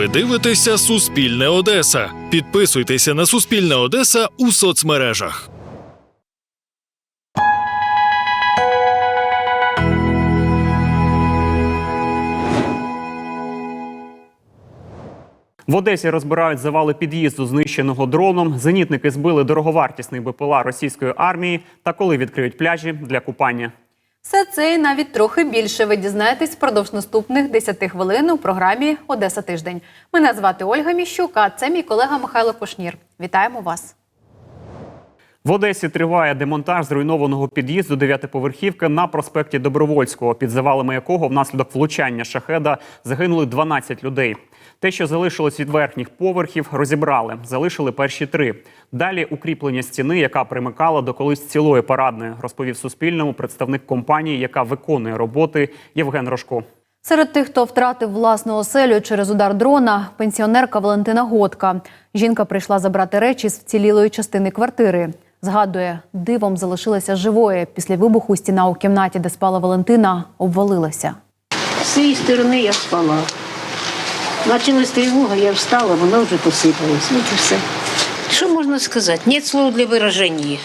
Ви дивитеся Суспільне Одеса. Підписуйтеся на Суспільне Одеса у соцмережах. В Одесі розбирають завали під'їзду, знищеного дроном. Зенітники збили дороговартісний БПЛА російської армії. Та коли відкриють пляжі для купання. Все це і навіть трохи більше ви дізнаєтесь впродовж наступних 10 хвилин у програмі Одеса тиждень. Мене звати Ольга Міщук, а це мій колега Михайло Кушнір. Вітаємо вас. В Одесі триває демонтаж зруйнованого під'їзду дев'ятиповерхівки на проспекті Добровольського, під завалами якого внаслідок влучання шахеда загинули 12 людей. Те, що залишилось від верхніх поверхів, розібрали. Залишили перші три. Далі укріплення стіни, яка примикала до колись цілої парадної, розповів Суспільному представник компанії, яка виконує роботи Євген Рожко. Серед тих, хто втратив власну оселю через удар дрона, пенсіонерка Валентина Готка. Жінка прийшла забрати речі з вцілілої частини квартири. Згадує, дивом залишилася живою. Після вибуху стіна у кімнаті, де спала Валентина, обвалилася. З цієї сторони я спала. Почалась тривога, я встала, воно вже посипалось. От і все. Що можна сказати? Нет слов для вираження.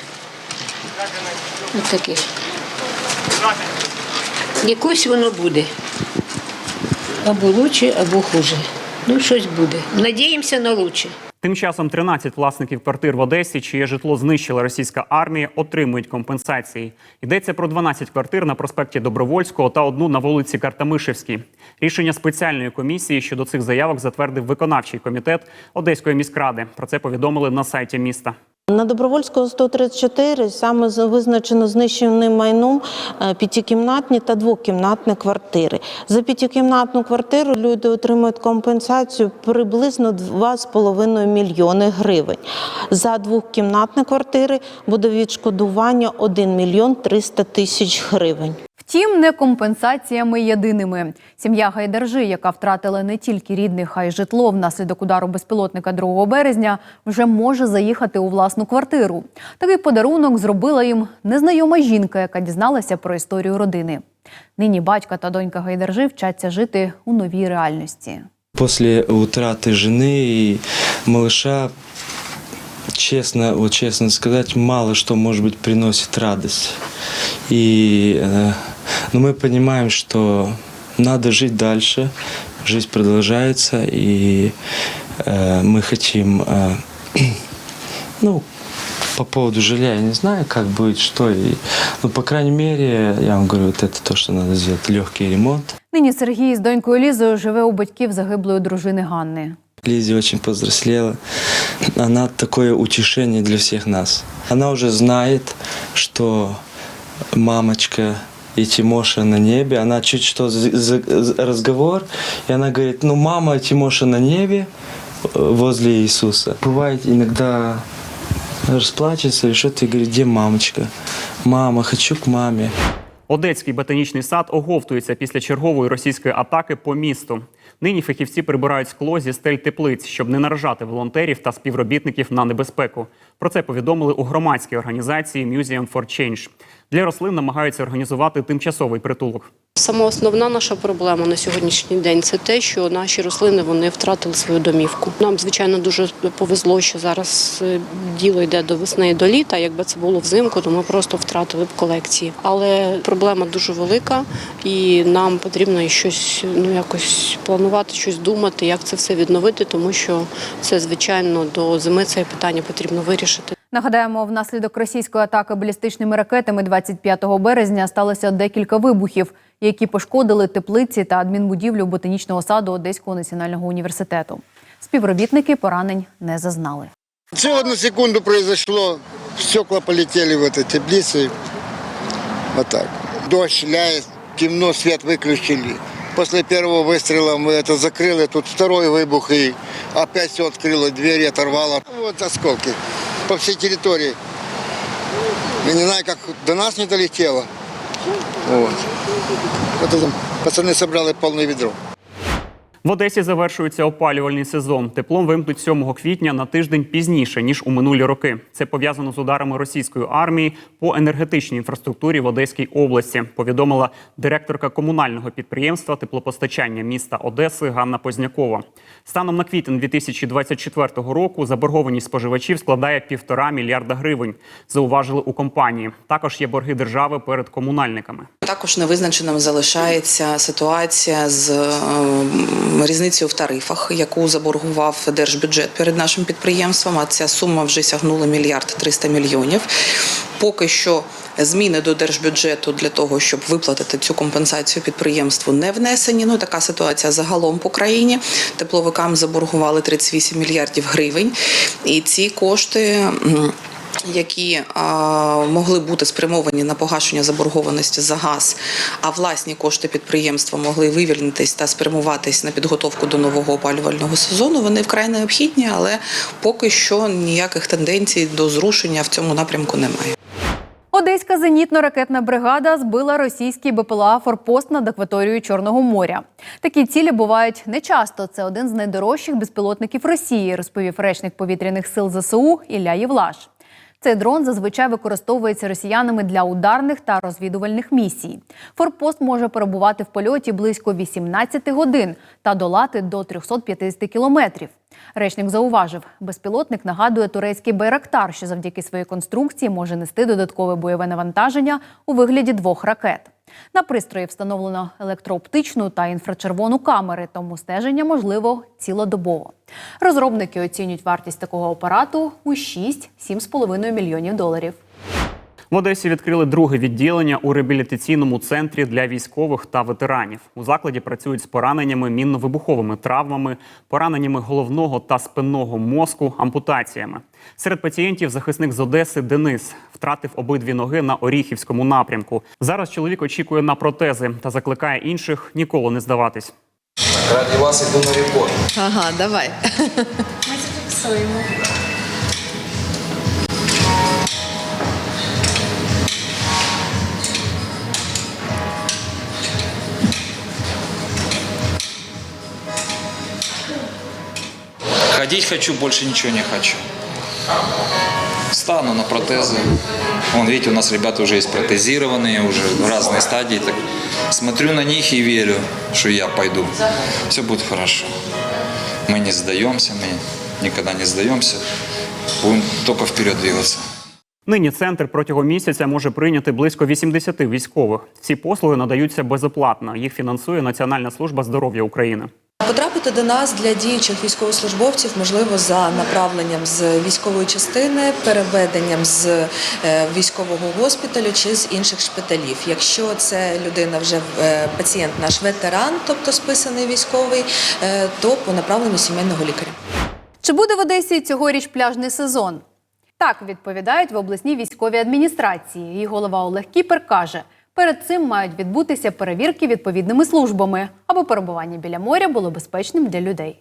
Ось таке. Якось воно буде. Або лучше, або хуже. Ну, щось буде. Надіємося на лучше. Тим часом 13 власників квартир в Одесі, чиє житло знищила російська армія, отримують компенсації. Йдеться про 12 квартир на проспекті Добровольського та одну на вулиці Картамишевській. Рішення спеціальної комісії щодо цих заявок затвердив виконавчий комітет Одеської міськради. Про це повідомили на сайті міста. На Добровольського 134 саме визначено знищеним майном е, п'ятикімнатні та двокімнатні квартири. За п'ятикімнатну квартиру люди отримують компенсацію приблизно 2,5 мільйони гривень. За двокімнатні квартири буде відшкодування 1 мільйон 300 тисяч гривень. Втім, не компенсаціями єдиними. Сім'я Гайдаржи, яка втратила не тільки рідних, а й житло внаслідок удару безпілотника 2 березня, вже може заїхати у власну квартиру. Такий подарунок зробила їм незнайома жінка, яка дізналася про історію родини. Нині батька та донька Гайдаржи вчаться жити у новій реальності. После утраты жены и малыша, честно, вот честно сказать, мало что, может быть, приносит радость. И, э, но мы понимаем, что надо жить дальше, жизнь продолжается, и э, мы хотим, э, ну, по поводу жилья я не знаю, как будет, что. И, ну, по крайней мере, я вам говорю, вот это то, что надо сделать, легкий ремонт. Нині Сергій з донькою Лізою живе у батьків загиблої дружини Ганни. Лизи очень повзрослела. Она такое утешение для всех нас. Она уже знает, что мамочка и Тимоша на небе. Она чуть что за- разговор, и она говорит, ну мама Тимоша на небе э, возле Иисуса. Бывает иногда расплачется или что-то и говорит, мамочка? Мама, хочу к маме. Одеський ботанічний сад оговтується після чергової російської атаки по місту. Нині фахівці прибирають скло зі стель теплиць, щоб не наражати волонтерів та співробітників на небезпеку. Про це повідомили у громадській організації Museum for Change. Для рослин намагаються організувати тимчасовий притулок. Сама основна наша проблема на сьогоднішній день це те, що наші рослини вони втратили свою домівку. Нам, звичайно, дуже повезло, що зараз е, діло йде до весни і до літа. Якби це було взимку, то ми просто втратили б колекції. Але проблема дуже велика, і нам потрібно щось ну якось планувати, щось думати, як це все відновити, тому що це звичайно до зими це питання потрібно вирішити. Нагадаємо, внаслідок російської атаки балістичними ракетами 25 березня сталося декілька вибухів, які пошкодили теплиці та адмінбудівлю ботанічного саду Одеського національного університету. Співробітники поранень не зазнали. Все одну секунду произошло, стекла полетели в этой теплице. Вот так. Дождь ляет, темно, свет выключили. После первого выстрела мы это закрыли, тут второй выбух и опять все открыло, двери оторвало. Вот осколки по всей территории. Я не знаю, как до нас не долетело. Вот. Вот это пацаны собрали полное ведро. В Одесі завершується опалювальний сезон. Теплом вимкнуть 7 квітня на тиждень пізніше ніж у минулі роки. Це пов'язано з ударами російської армії по енергетичній інфраструктурі в Одеській області. Повідомила директорка комунального підприємства теплопостачання міста Одеси Ганна Познякова. Станом на квітень 2024 року заборгованість споживачів складає півтора мільярда гривень. Зауважили у компанії. Також є борги держави перед комунальниками. Також невизначеним залишається ситуація з різницею в тарифах, яку заборгував держбюджет перед нашим підприємством. А ця сума вже сягнула мільярд 300 мільйонів. Поки що зміни до держбюджету для того, щоб виплатити цю компенсацію підприємству, не внесені. Ну така ситуація загалом по країні. Тепловикам заборгували 38 мільярдів гривень, і ці кошти. Які а, могли бути спрямовані на погашення заборгованості за газ, а власні кошти підприємства могли вивільнитись та спрямуватись на підготовку до нового опалювального сезону. Вони вкрай необхідні, але поки що ніяких тенденцій до зрушення в цьому напрямку немає. Одеська зенітно-ракетна бригада збила російський БПЛА форпост над акваторією Чорного моря. Такі цілі бувають нечасто. Це один з найдорожчих безпілотників Росії, розповів речник повітряних сил ЗСУ Ілля Євлаш. Цей дрон зазвичай використовується росіянами для ударних та розвідувальних місій. Форпост може перебувати в польоті близько 18 годин та долати до 350 кілометрів. Речник зауважив, безпілотник нагадує турецький байрактар, що завдяки своїй конструкції може нести додаткове бойове навантаження у вигляді двох ракет. На пристрої встановлено електрооптичну та інфрачервону камери, тому стеження можливо цілодобово. Розробники оцінюють вартість такого апарату у 6-7,5 мільйонів доларів. В Одесі відкрили друге відділення у реабілітаційному центрі для військових та ветеранів. У закладі працюють з пораненнями мінно-вибуховими травмами, пораненнями головного та спинного мозку, ампутаціями. Серед пацієнтів захисник з Одеси Денис втратив обидві ноги на Оріхівському напрямку. Зараз чоловік очікує на протези та закликає інших ніколи не здаватись. Ради вас иду на репорт. Ага, давай. Ходить хочу, больше ничего не хочу. Стану на протезы. Вон, видите, у нас ребята уже есть протезированные, уже в разные стадии. Так смотрю на них и верю, что я пойду. Все будет хорошо. Мы не сдаемся, мы никогда не сдаемся. Будем только вперед двигаться. Нині центр протягом місяця може прийняти близько 80 військових. Ці послуги надаються безоплатно. Їх фінансує Національна служба здоров'я України. Потрапити до нас для діючих військовослужбовців можливо за направленням з військової частини, переведенням з е, військового госпіталю чи з інших шпиталів. Якщо це людина вже е, пацієнт наш ветеран, тобто списаний військовий, е, то по направленню сімейного лікаря. Чи буде в Одесі цьогоріч пляжний сезон? Так відповідають в обласній військовій адміністрації. Її голова Олег Кіпер каже, перед цим мають відбутися перевірки відповідними службами, аби перебування біля моря було безпечним для людей.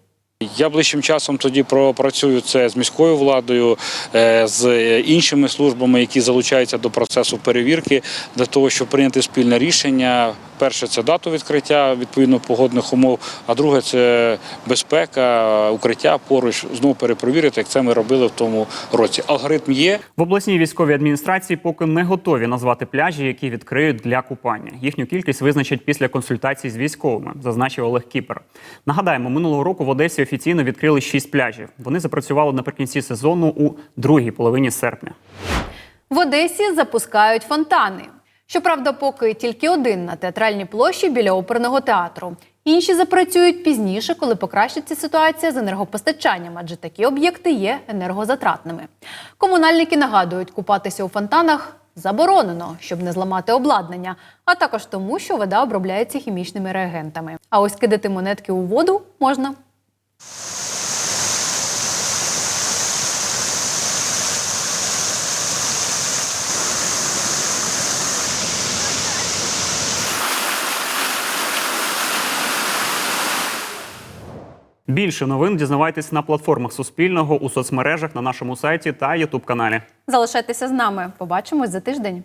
Я ближчим часом тоді пропрацюю це з міською владою, е, з іншими службами, які залучаються до процесу перевірки, для того, щоб прийняти спільне рішення. Перше це дату відкриття відповідно погодних умов, а друге це безпека, укриття поруч знову перепровірити, як це ми робили в тому році. Алгоритм є. В обласній військовій адміністрації поки не готові назвати пляжі, які відкриють для купання. Їхню кількість визначать після консультацій з військовими, зазначив Олег Кіпер. Нагадаємо, минулого року в Одесі офіційно відкрили шість пляжів. Вони запрацювали наприкінці сезону у другій половині серпня. В Одесі запускають фонтани. Щоправда, поки тільки один на театральній площі біля оперного театру. Інші запрацюють пізніше, коли покращиться ситуація з енергопостачанням, адже такі об'єкти є енергозатратними. Комунальники нагадують, купатися у фонтанах заборонено, щоб не зламати обладнання, а також тому, що вода обробляється хімічними реагентами. А ось кидати монетки у воду можна. Більше новин дізнавайтесь на платформах Суспільного у соцмережах на нашому сайті та Ютуб каналі. Залишайтеся з нами. Побачимось за тиждень.